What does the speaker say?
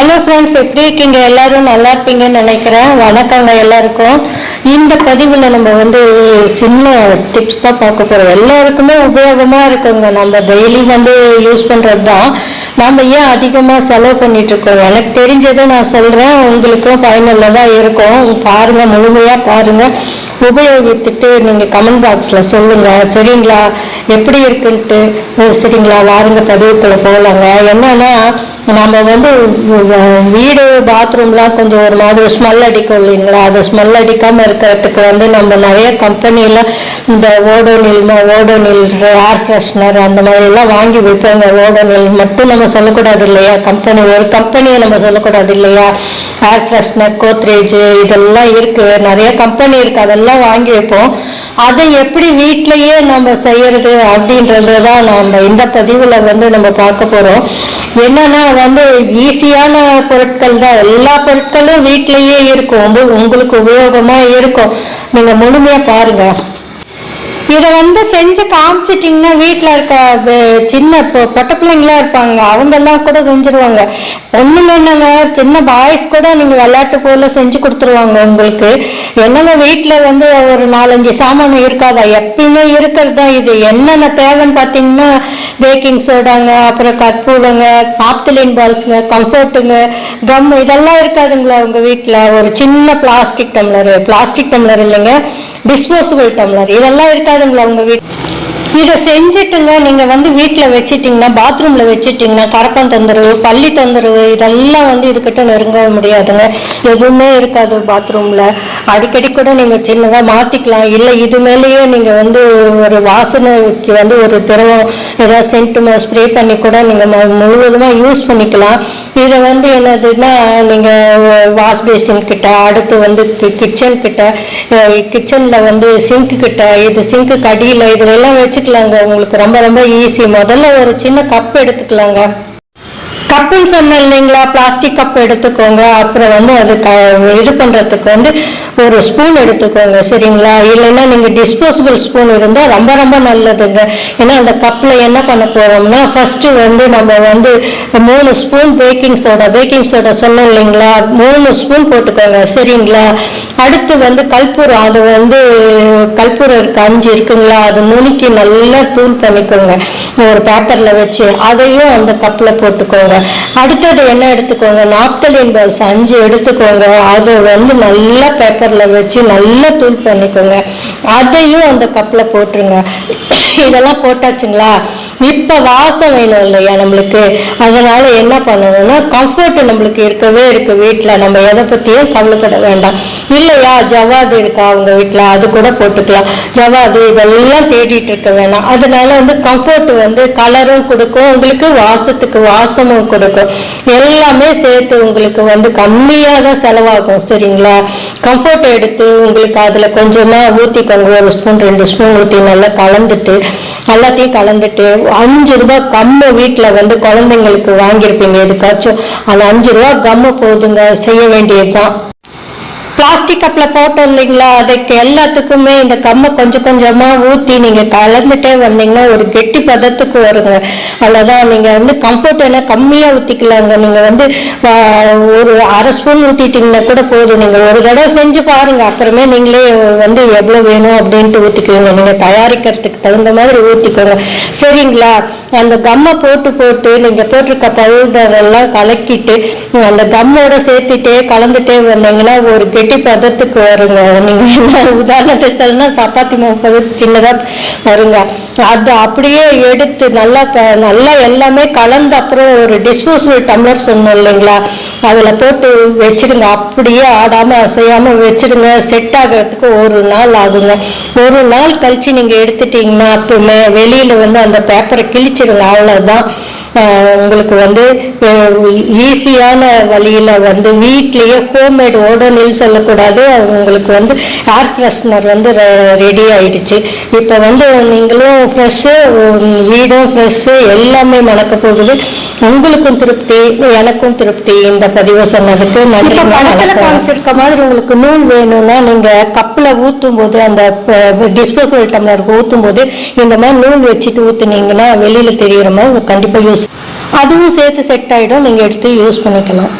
Hello friends எப்படி இருக்கீங்க? எல்லாரும் நல்லா இருப்பீங்கன்னு நினைக்கிறேன். வணக்கங்க எல்லாருக்கும். இந்த பதிவில் நம்ம வந்து சின்ன டிப்ஸ் தான் பார்க்க போகிறோம் எல்லாருக்குமே உபயோகமாக இருக்குங்க. நம்ம டெய்லி வந்து யூஸ் பண்ணுறது தான். நம்ம ஏன் அதிகமாக செலவு பண்ணிட்டு இருக்கோம்? எனக்கு தெரிஞ்சதை நான் சொல்கிறேன் உங்களுக்கும் பயனுள்ளதாக இருக்கும். பாருங்கள் முழுமையாக பாருங்கள் உபயோகித்துட்டு நீங்கள் கமெண்ட் பாக்ஸில் சொல்லுங்கள் சரிங்களா? எப்படி இருக்குன்ட்டு? சரிங்களா. வாருங்க பதிவுக்குள்ளே போகலாங்க என்னன்னா நம்ம வந்து வீடு பாத்ரூம்லாம் கொஞ்சம் ஒரு மாதிரி ஸ்மெல் அடிக்கும் இல்லைங்களா? அது ஸ்மெல் அடிக்காமல் இருக்கிறதுக்கு வந்து நம்ம நிறைய கம்பெனியில் இந்த ஓடோனில் ஓடோனில் ஏர் ஃப்ரெஷ்னர் அந்த மாதிரிலாம் வாங்கி வைப்பாங்க. ஓடோனில் மட்டும் நம்ம சொல்லக்கூடாது இல்லையா? கம்பெனி ஒரு கம்பெனியை நம்ம சொல்லக்கூடாது இல்லையா? ஏர் ஃப்ரெஷ்னர் கோத்ரேஜ் இதெல்லாம் இருக்குது நிறைய கம்பெனி இருக்குது அதெல்லாம் வாங்கி வைப்போம். அதை எப்படி வீட்டிலையே நம்ம செய்யறது அப்படின்றது தான் நம்ம இந்த பதிவில் வந்து நம்ம பார்க்க போகிறோம் என்னன்னா வந்து ஈஸியான பொருட்கள் தான். எல்லா பொருட்களும் வீட்டிலையே இருக்கும். உங்களுக்கு உபயோகமாக இருக்கும். நீங்கள் முழுமையாக பாருங்கள் இதை வந்து செஞ்சு காமிச்சிட்டிங்கன்னா வீட்டில் இருக்க சின்ன பொ- பொட்ட பிள்ளைங்களா இருப்பாங்க. அவங்கெல்லாம் கூட செஞ்சுருவாங்க. பொண்ணுங்க என்னங்க சின்ன பாய்ஸ் கூட நீங்கள் விளையாட்டு போல செஞ்சு கொடுத்துருவாங்க உங்களுக்கு. என்னங்க வீட்டில் வந்து ஒரு நாலஞ்சு சாமான் இருக்காதா? எப்பயுமே இருக்கிறது தான் இது? என்னென்ன தேவைன்னு பார்த்தீங்கன்னா பேக்கிங் சோடாங்க அப்புறம் கற்பூரங்க பாப்தலின் பால்ஸுங்க கம்ஃபர்ட்டுங்க கம் இதெல்லாம் இருக்காதுங்களா உங்கள் வீட்டில் ஒரு சின்ன பிளாஸ்டிக் டம்ளர் பிளாஸ்டிக் டம்ளர் இல்லைங்க? டிஸ்போசபிள் டம்ளர் இதெல்லாம் இருக்காதுங்களா உங்க வீட்? இதை செஞ்சுட்டுங்க நீங்க வந்து வீட்டில் வச்சிட்டிங்கன்னா பாத்ரூம்ல வச்சிட்டிங்கன்னா கரப்பம் தொந்தரவு பள்ளி தொந்தரவு இதெல்லாம் வந்து இதுக்கிட்ட நெருங்க முடியாதுங்க. எதுவுமே இருக்காது பாத்ரூம்ல அடிக்கடி கூட நீங்க சின்னதாக மாத்திக்கலாம். இல்லை இது மேலேயே நீங்க வந்து ஒரு வாசனைக்கு வந்து ஒரு திரவம் ஏதாவது சென்ட் ஸ்ப்ரே பண்ணி கூட நீங்க முழுவதுமாக முழுவதுமா யூஸ் பண்ணிக்கலாம். இதை வந்து என்னதுன்னா நீங்கள் வாஷ் பேசின் கிட்ட அடுத்து வந்து கிச்சன் கிட்ட கிச்சனில் வந்து சிங்க் கிட்ட இது சிங்க்கு கடியில் இதுல எல்லாம் வச்சுக்கலாங்க. உங்களுக்கு ரொம்ப ரொம்ப ஈஸி முதல்ல ஒரு சின்ன கப் எடுத்துக்கலாங்க. கப்புன்னு சொன்னேன் இல்லைங்களா? பிளாஸ்டிக் கப் எடுத்துக்கோங்க. அப்புறம் வந்து அது க இது பண்ணுறதுக்கு வந்து ஒரு ஸ்பூன் எடுத்துக்கோங்க சரிங்களா? இல்லைன்னா நீங்கள் டிஸ்போசபிள் ஸ்பூன் இருந்தால் ரொம்ப ரொம்ப நல்லதுங்க. ஏன்னா அந்த கப்பில் என்ன பண்ண போகிறோம்னா ஃபஸ்ட்டு வந்து நம்ம வந்து மூணு spoon baking soda baking soda சொன்னோம் இல்லைங்களா? மூணு ஸ்பூன் போட்டுக்கோங்க சரிங்களா? அடுத்து வந்து கற்பூரம் அது வந்து கற்பூரம் இருக்கு அஞ்சு இருக்குங்களா? அது நுணுக்கி நல்லா தூள் பண்ணிக்கோங்க. ஒரு பேப்பரில் வச்சு அதையும் அந்த கப்பில் போட்டுக்கோங்க. அடுத்தது என்ன எடுத்துக்கோங்க? நாப்தலின் பால்ஸ் அஞ்சு எடுத்துக்கோங்க. அதை வந்து நல்லா பேப்பரில் வச்சு நல்லா தூள் பண்ணிக்கோங்க. அதையும் அந்த கப்பில் போட்டுருங்க. இதெல்லாம் போட்டாச்சுங்களா? இப்போ வாசம் வேணும் இல்லையா நம்மளுக்கு? அதனால என்ன பண்ணணும்னா கம்ஃபர்ட் நம்மளுக்கு இருக்கவே இருக்கு வீட்டில் நம்ம எதை பற்றியும் கவலைப்பட வேண்டாம். இல்லையா? ஜவாது இருக்கா அவங்க வீட்டில் அது கூட போட்டுக்கலாம். ஜவாது இதெல்லாம் தேடிட்டு இருக்க வேணாம். அதனால வந்து கம்ஃபர்ட் வந்து கலரும் கொடுக்கும். உங்களுக்கு வாசத்துக்கு வாசமும் கொடுக்கும். எல்லாமே சேர்த்து உங்களுக்கு வந்து கம்மியாக தான் செலவாகும். சரிங்களா? கம்ஃபர்ட் எடுத்து உங்களுக்கு அதில் கொஞ்சமாக ஊற்றிக்கோங்க ஒரு ஸ்பூன் ரெண்டு ஸ்பூன் ஊற்றி நல்லா கலந்துட்டு எல்லாத்தையும் கலந்துட்டு அஞ்சு ரூபாய் கம்மு வீட்டில் வந்து குழந்தைங்களுக்கு வாங்கியிருப்பீங்க எதுக்காச்சும். அந்த அஞ்சு ரூபா கம்மு போதுங்க செய்ய வேண்டியது தான் பிளாஸ்டிக் கப்பில் போட்டோம் இல்லைங்களா? அதுக்கு எல்லாத்துக்குமே இந்த கம்மை கொஞ்சம் கொஞ்சமாக ஊற்றி நீங்கள் கலந்துட்டே வந்தீங்கன்னா ஒரு கெட்டி பதத்துக்கு வருங்க. அவ்வளோதான் நீங்கள் வந்து கம்ஃபர்ட் என்ன கம்மியாக ஊற்றிக்கலாங்க நீங்கள் வந்து ஒரு அரை ஸ்பூன் ஊற்றிட்டிங்கன்னா கூட போதும். நீங்கள் ஒரு தடவை செஞ்சு பாருங்கள் அப்புறமே நீங்களே வந்து எவ்வளோ வேணும் அப்படின்ட்டு ஊற்றிக்குவீங்க நீங்கள் தயாரிக்கிறதுக்கு தகுந்த மாதிரி ஊற்றிக்கோங்க சரிங்களா? அந்த கம்மை போட்டு போட்டு நீங்கள் போட்டிருக்க பவுடர் எல்லாம் கலக்கிட்டு அந்த கம்மோட சேர்த்துட்டே கலந்துட்டே வந்தீங்கன்னா ஒரு கெட்டி பதத்துக்கு வருங்க. நீங்கள் என்ன உதாரணத்தை சொல்லணும்னா சப்பாத்தி மாவு சின்னதாக வருங்க. அது அப்படியே எடுத்து நல்லா ப- நல்லா எல்லாமே கலந்து அப்புறம் ஒரு டிஸ்போசபிள் டம்ளர் சொன்னோம் இல்லைங்களா? அதில் போட்டு வச்சுடுங்க. அப்படியே ஆடாமல் அசையாமல் வச்சுடுங்க. செட் ஆகிறதுக்கு ஒரு நாள் ஆகுங்க. ஒரு நாள் கழித்து நீங்கள் எடுத்துட்டிங்கன்னா அப்போ வெளியில் வந்து அந்த பேப்பரை கிழிச்சிடுங்க. அவ்வளோதான் உங்களுக்கு வந்து ஈஸியான வழியில் வந்து வீட்லேயே ஹோம்மேட் ஓடோனில் சொல்லக்கூடாது. உங்களுக்கு வந்து ஏர் ஃப்ரெஷ்னர் வந்து ரெடி ஆயிடுச்சு. இப்போ வந்து நீங்களும் ஃப்ரெஷ்ஷு வீடும் ஃப்ரெஷ்ஷு எல்லாமே மணக்க போகுது. உங்களுக்கும் திருப்தி எனக்கும் திருப்தி இந்த பதிவு சொன்னதுக்கு நன்றி. படத்தில் காமிச்சிருக்க மாதிரி உங்களுக்கு நூல் வேணும்னா நீங்கள் கப்பில் ஊற்றும் போது அந்த டிஸ்போசபிள் டம்ளருக்கு ஊற்றும் போது இந்த மாதிரி நூல் வச்சுட்டு ஊற்றுனீங்கன்னா வெளியில் தெரியுற மாதிரி கண்டிப்பாக யூஸ் அதுவும் சேர்த்து செட் ஆகிடும் நீங்கள் எடுத்து யூஸ் பண்ணிக்கலாம்.